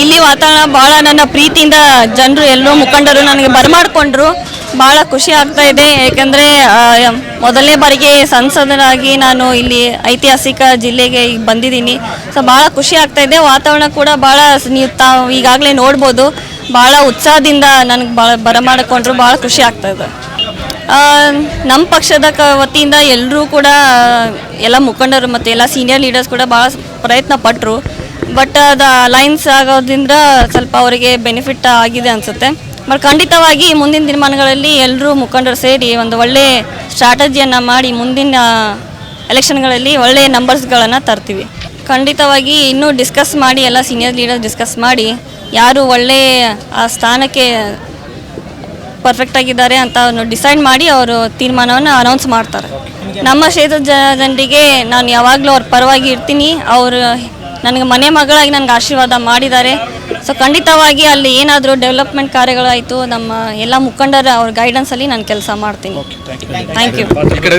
ಇಲ್ಲಿ ವಾತಾವರಣ ಭಾಳ ನನ್ನ ಪ್ರೀತಿಯಿಂದ ಜನರು ಎಲ್ಲರೂ ಮುಖಂಡರು ನನಗೆ ಬರಮಾಡಿಕೊಂಡ್ರು. ಭಾಳ ಖುಷಿ ಆಗ್ತಾ ಇದೆ. ಏಕೆಂದರೆ ಮೊದಲನೇ ಬಾರಿಗೆ ಸಂಸದರಾಗಿ ನಾನು ಇಲ್ಲಿ ಐತಿಹಾಸಿಕ ಜಿಲ್ಲೆಗೆ ಬಂದಿದ್ದೀನಿ. ಸೊ ಭಾಳ ಖುಷಿ ಆಗ್ತಾ ಇದೆ. ವಾತಾವರಣ ಕೂಡ ಭಾಳ ನೀವು ತಾವು ಈಗಾಗಲೇ ನೋಡ್ಬೋದು. ಭಾಳ ಉತ್ಸಾಹದಿಂದ ನನಗೆ ಭಾಳ ಬರಮಾಡಿಕೊಂಡ್ರು. ಭಾಳ ಖುಷಿ ಆಗ್ತಾ ಇದೆ. ನಮ್ಮ ಪಕ್ಷದ ಕ, ವತಿಯಿಂದ ಎಲ್ಲರೂ ಕೂಡ, ಎಲ್ಲ ಮುಖಂಡರು ಮತ್ತು ಎಲ್ಲ ಸೀನಿಯರ್ ಲೀಡರ್ಸ್ ಕೂಡ ಭಾಳ ಪ್ರಯತ್ನ ಪಟ್ಟರು ಬಟ್ ಅದು ಲೈನ್ಸ್ ಆಗೋದ್ರಿಂದ ಸ್ವಲ್ಪ ಅವರಿಗೆ ಬೆನಿಫಿಟ್ ಆಗಿದೆ ಅನಿಸುತ್ತೆ. ಬಟ್ ಖಂಡಿತವಾಗಿ ಮುಂದಿನ ದಿನಮಾನಗಳಲ್ಲಿ ಎಲ್ಲರೂ ಮುಖಂಡರು ಸೇರಿ ಒಂದು ಒಳ್ಳೆ ಸ್ಟ್ರಾಟಜಿಯನ್ನು ಮಾಡಿ ಮುಂದಿನ ಎಲೆಕ್ಷನ್ಗಳಲ್ಲಿ ಒಳ್ಳೆಯ ನಂಬರ್ಸ್ಗಳನ್ನು ತರ್ತೀವಿ. ಖಂಡಿತವಾಗಿ ಇನ್ನೂ ಡಿಸ್ಕಸ್ ಮಾಡಿ, ಎಲ್ಲ ಸೀನಿಯರ್ ಲೀಡರ್ಸ್ ಡಿಸ್ಕಸ್ ಮಾಡಿ, ಯಾರು ಒಳ್ಳೆ, ಆ ಸ್ಥಾನಕ್ಕೆ ಪರ್ಫೆಕ್ಟ್ ಆಗಿದ್ದಾರೆ ಅಂತ ಡಿಸೈಡ್ ಮಾಡಿ ಅವರು ತೀರ್ಮಾನವನ್ನು ಅನೌನ್ಸ್ ಮಾಡ್ತಾರೆ. ನಮ್ಮ ಕ್ಷೇತ್ರದ ಜನರಿಗೆ ನಾನು ಯಾವಾಗಲೂ ಅವ್ರ ಪರವಾಗಿ ಇರ್ತೀನಿ. ಅವರು ನನಗೆ ಮನೆ ಮಗಳಾಗಿ ನನಗೆ ಆಶೀರ್ವಾದ ಮಾಡಿದ್ದಾರೆ. ಸೊ ಖಂಡಿತವಾಗಿ ಅಲ್ಲಿ ಏನಾದರೂ ಡೆವಲಪ್ಮೆಂಟ್ ಕಾರ್ಯಗಳಾಯಿತು ನಮ್ಮ ಎಲ್ಲ ಮುಖಂಡರ ಅವ್ರ ಗೈಡೆನ್ಸಲ್ಲಿ ನಾನು ಕೆಲಸ ಮಾಡ್ತೀನಿ. Thank you